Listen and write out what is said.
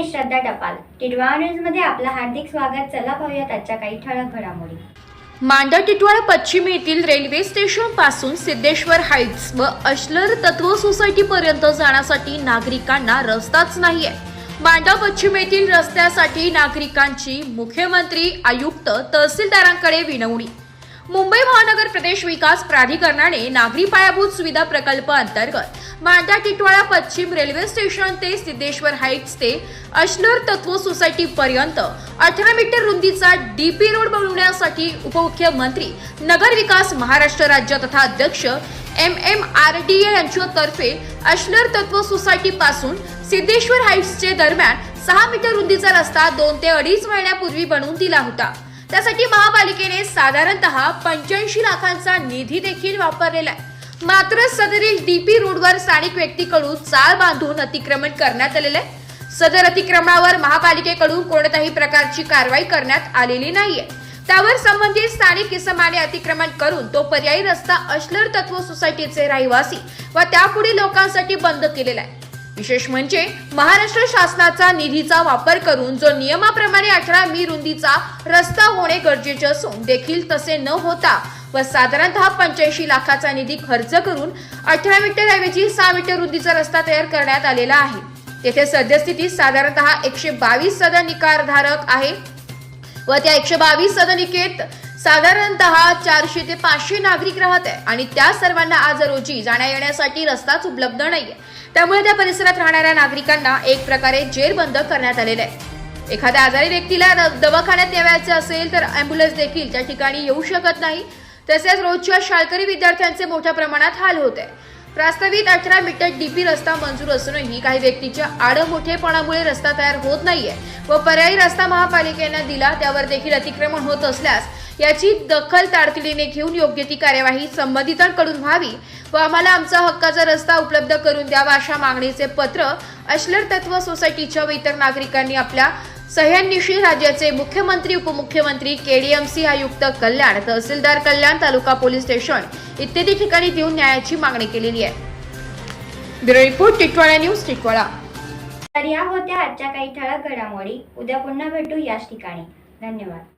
मी श्रद्धा टपाल. टिटवाळा न्यूजमध्ये आपलं हार्दिक स्वागत. चला पाहूयात आजच्या काही ठळक घडामोडी. मांडा टिटवाळा पश्चिम येथील रेल्वे स्टेशनपासून सिद्धेश्वर हाईट्स व अश्लर तत्व सोसायटी पर्यंत जाण्यासाठी नागरिकांना रस्ताच नाहीये. मांडा पश्चिम येथील रस्त्यासाठी नागरिकांची मुख्यमंत्री आयुक्त तहसीलदारांकडे विनवणी. मुंबई महानगर प्रदेश विकास प्राधिकरणाने नागरी पायाभूत सुविधा प्रकल्प अंतर्गत मांडा टिटवाळा पश्चिम रेल्वे स्टेशन ते सिद्धेश्वर हाईट्स ते अश्नर तत्व सोसायटी पर्यंत अठरा मीटर रुंदीचा डीपी रोड बनवण्यासाठी उपमुख्यमंत्री नगर विकास महाराष्ट्र राज्य तथा अध्यक्ष M M R D A यांच्यातर्फे अश्नर तत्व सोसायटी पासून सिद्धेश्वर हाईट्सचे दरम्यान सहा मीटर रुंदीचा रस्ता दोन ते अडीच महिन्यापूर्वी बनवून दिला होता. त्यासाठी महापालिकेने साधारणतः पंच्याऐंशी लाखांचा निधी देखील वापरलेला आहे. मात्र सदरील डीपी रोडवर स्थानिक व्यक्तीकडून चाळ बांधून अतिक्रमण करण्यात आलेलं आहे. सदर अतिक्रमणावर महापालिकेकडून कोणत्याही प्रकारची कारवाई करण्यात आलेली नाहीये. त्यावर संबंधित स्थानिक इसमाने अतिक्रमण करून तो पर्यायी रस्ता अश्लर तत्व सोसायटीचे रहिवासी व त्यापुढील लोकांसाठी बंद केलेला आहे. विशेष म्हणजे महाराष्ट्र शासनाचा निधीचा वापर करून जो नियमाप्रमाणे अठरा मी रुंदीचा रस्ता होणे गरजेचे असून देखील तसे न होता व साधारणतः पंच्याऐंशी लाखाचा निधी खर्च करून अठरा मीटर ऐवजी सहा मीटर रुंदीचा रस्ता तयार करण्यात आलेला आहे. तेथे सद्यस्थितीत साधारणतः एकशे बावीस सदनिकारधारक आहे व त्या एकशे बावीस सदनिकेत साधारणतः चारशे ते पाचशे नागरिक राहत आहे आणि त्या सर्वांना आज रोजी जाण्या येण्यासाठी रस्ताच उपलब्ध नाहीये. त्यामुळे त्या परिसरात राहणाऱ्या नागरिकांना एक प्रकारे जेरबंद करण्यात आलेले आहे. एखाद्या आजारी व्यक्तीला दवाखान्यात न्यावायचे असेल तर अँब्युलन्स देखील त्या ठिकाणी येऊ शकत नाही. तसेच रोजच्या शाळकरी विद्यार्थ्यांचे मोठ्या प्रमाणात हाल होत आहे प्रास्ताविक अठरा मीटर डीपी रस्ता मंजूर असूनही काही व्यक्तीच्या आडमोठेपणामुळे रस्ता तयार होत नाहीये व पर्यायी रस्ता महापालिकेने दिला त्यावर देखील अतिक्रमण होत असल्यास याची दखल तातडीने घेऊन योग्य ती कार्यवाही संबंधितांकडून व्हावी व आम्हाला आमचा हक्काचा रस्ता उपलब्ध करून द्यावा अशा मागणीचे पत्र अश्लर तत्व सोसायटीच्या व इतर नागरिकांनी आपल्या सह्यांनिशी राज्याचे मुख्यमंत्री उपमुख्यमंत्री केडीएमसी आयुक्त कल्याण तहसीलदार कल्याण तालुका पोलीस स्टेशन इत्यादी ठिकाणी देऊन न्यायाची मागणी केलेली आहे. Bureau report Titwala news Titwala तर या होत्या आजच्या काही ठळक घडामोडी. उद्या पुन्हा भेटू याच ठिकाणी. धन्यवाद.